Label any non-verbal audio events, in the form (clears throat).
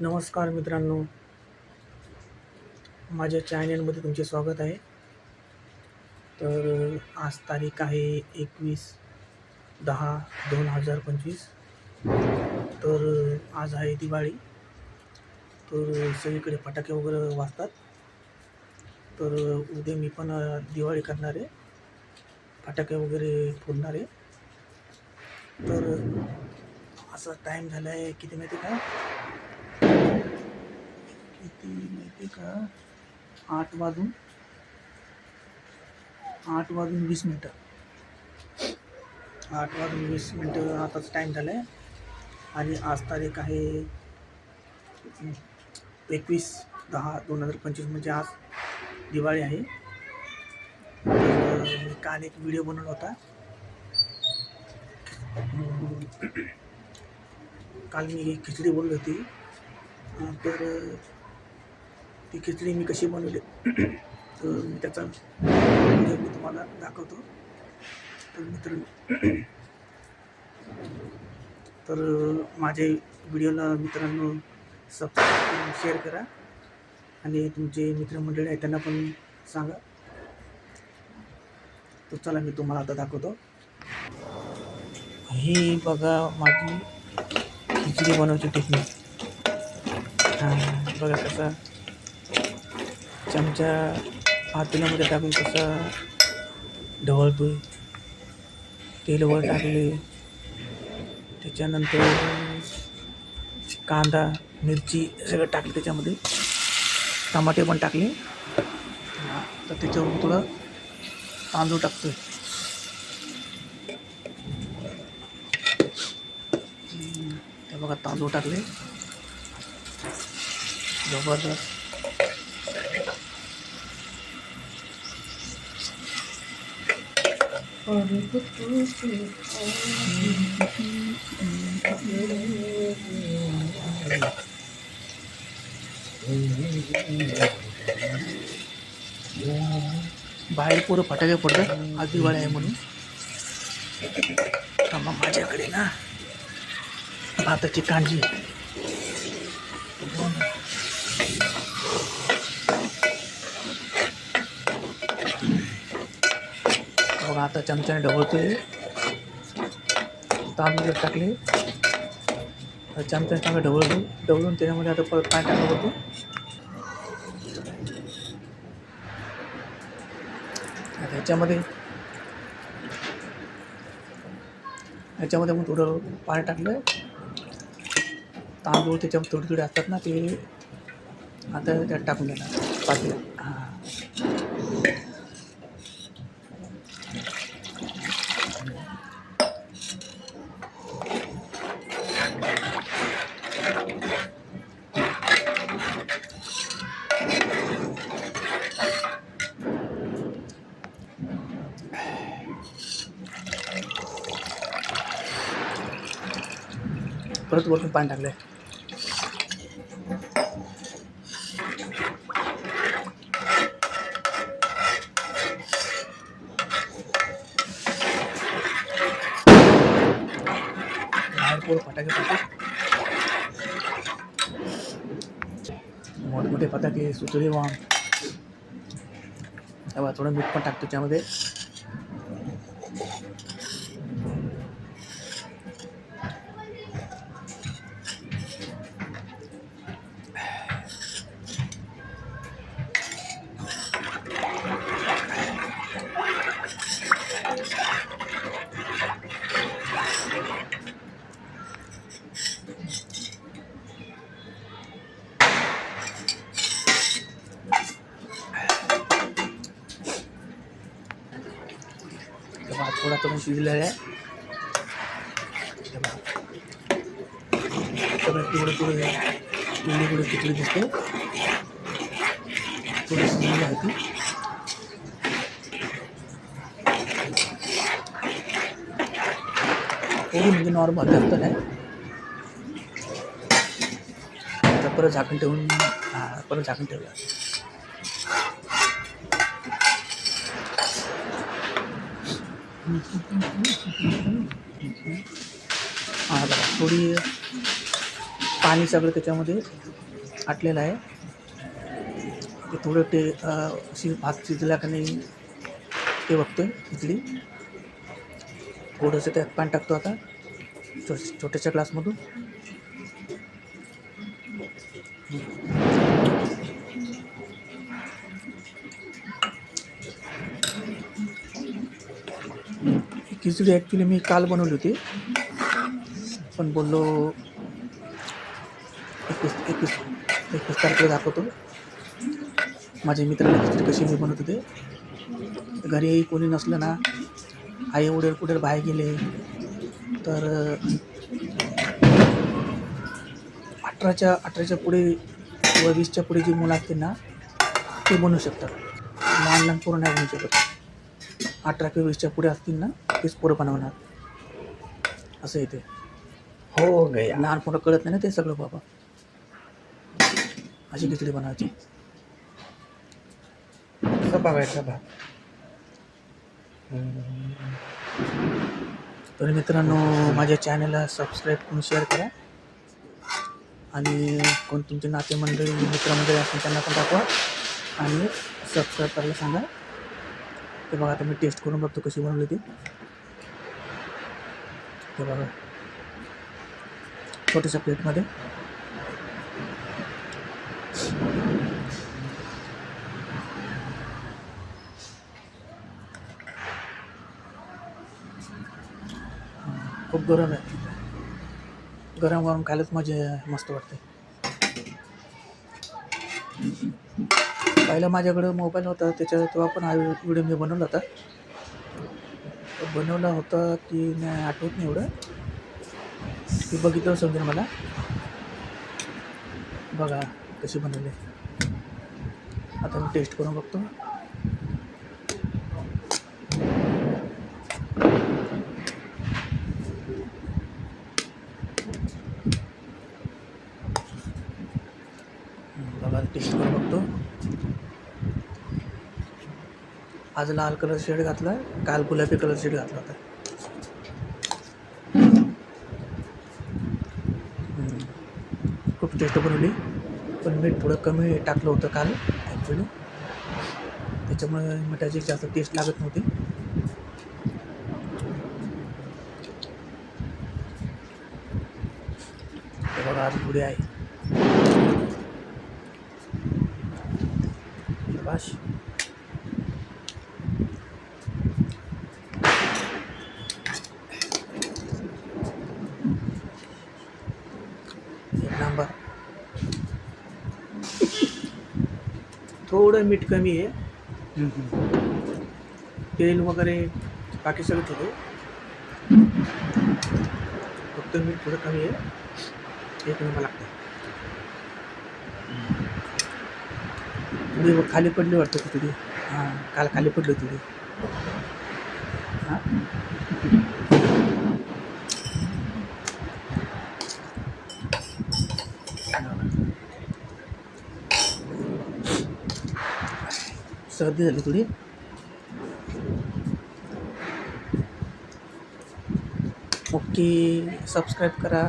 नमस्कार मित्रांनो. माझ्या चॅनलमध्ये तुमचे स्वागत आहे. तर आज तारीख आहे एकवीस दहा दोन हजार पंचवीस. तर आज आहे दिवाळी. तर सगळीकडे फटाके वगैरे वाजतात. तर उद्या मी पण दिवाळी करणार आहे. फटाके वगैरे फोडणार आहे. तर असा टाईम झाला आहे किती माहिती का? किती माहिती का आठ वाजून आठ वाजून वीस मिनटं. आठ वाजून वीस मिनटं आताच टाईम झाला आहे आणि आज तारीख आहे एकवीस दहा दोन हजार पंचवीस म्हणजे आज दिवाळी आहे. मी काल एक व्हिडिओ बनवला होता. काल मी खिचडी बोलली होती. तर ती खिचडी मी कशी बनवली (clears throat) तर मी त्याचा व्हिडिओ मी तुम्हाला दाखवतो. तर मित्र (clears throat) तर माझे व्हिडिओला मित्रांनो सबस्क्राईब करून शेअर करा आणि तुमचे मित्रमंडळी आहेत त्यांना पण सांगा. तर चला मी तुम्हाला आता दाखवतो. ही बघा माझी खिचडी बनवची टेक्निक हां बघा कसा चमचा पातेल्यामध्ये टाकून कसा ढवळतोय. तेल वर टाकले. त्याच्यानंतर कांदा मिरची सगळं टाकले त्याच्यामध्ये. टमाटे पण टाकले. तर त्याच्यावर थोडं तांदूळ टाकतोय. हम्म, बघा तांदूळ टाकले. जबरदस्त. बाहेर पोरं फटाके पडतात आज दिवाळी आहे म्हणून. मग माझ्याकडे ना. भाताची कांजी आता चमच्याने ढवळतोय. तांदूळ टाकले चमच्याने चांगलं ढवळतो ढवळून त्याच्यामध्ये आता परत पाणी टाकलं होतं आता ह्याच्यामध्ये ह्याच्यामध्ये मग थोडं पाणी टाकलं तांदूळ त्याच्यामध्ये थोडे थोडे असतात ना ते आता त्यात टाकून देणार. पातेला हां. परत वरतून पाणी टाकलं आहे फटाके मोठमोठे फटाके सुतळी वाम तेव्हा थोडं मीठ पण टाकतो त्यामध्ये. त्याच्यामध्ये तेव्हा थोडा करून शिजलेला आहे तेव्हा सगळं पिवळं पिवळं पिवळी पिवळी खिचडी दिसते थोडी शिजलेली आहे ती थोडी म्हणजे नॉर्मल जास्त नाही आता परत झाकण ठेवून हां परत झाकण ठेवलं हा बघा थोडी पाणी सगळं त्याच्यामध्ये आटलेलं आहे. ते थोडं ते अ, शि भात शिजला का नाही ते बघतो आहे खिचडी थोडंसं त्यात पाणी टाकतो आता. छोट छोट्याशा ग्लासमधून. खिचडी ॲक्च्युली मी काल बनवली होती. पण बोललो एकवीस एकवीस एकवीस तारखेला दाखवतो. माझ्या मित्राला खिचडी कशी मी बनवत होते. घरी कोणी नसलं ना आई वडील कुठे बाहेर गेले तर अठराच्या अठराच्या पुढे व वीसच्या पुढे जी मुलं असतील ना ते बनवू शकतात. लहान लहान पूर्ण नाही बनवू शकत अठरा किंवा वीसच्या पुढे असतील ना तेच पोरं बनवणार. असं येते हो गया. लहान पोरं कळत नाही ना ते सगळं बाबा. अशी खिचडी बनवायची. कसं बघायचा भात तर मित्रांनो माझ्या चॅनलला सबस्क्राईब करून शेअर करा. आणि कोण तुमचे नातेमंडळी मित्रमंडळी असतील त्यांना पण दाखवा. आणि सबस्क्राईब करायला सांगा. ते बघा आता मी टेस्ट करून बघतो कशी बनवली ती. हे बघा. छोट्याशा प्लेटमध्ये. खूप गरम आहे. गरम गरम खायलाच मजा मस्त वाटते. पहिला माझ्याकडं मोबाईल होता त्याच्या तेव्हा पण हा व्हिडिओ मी बनवला होता. बनवला होता की नाही आठवत नाही एवढं. ते बघितलं समजेल मला. बघा कशी बनवली. आता मी टेस्ट करून बघतो बघा टेस्ट करून बघतो आज लाल कलर शेड घातला काल गुलाबी कलर शेड घातला होता. खूप टेस्ट बनवली पण मीठ थोडं कमी टाकलं होतं काल ॲक्च्युली त्याच्यामुळे मिठाची जास्त टेस्ट लागत नव्हती. बघा आज पुढे आहे शाबाश एक नंबर थोडं मीठ कमी आहे. तेल वगैरे बाकी सगळं थोडं. फक्त मीठ थोडं कमी आहे. एक नंबर लागतं थोडी खाली पडली वाटतं ती थोडी हां. काल खाली पडली होती थोडी हां. सर्दी झाली थोडी. ओके सबस्क्राईब करा.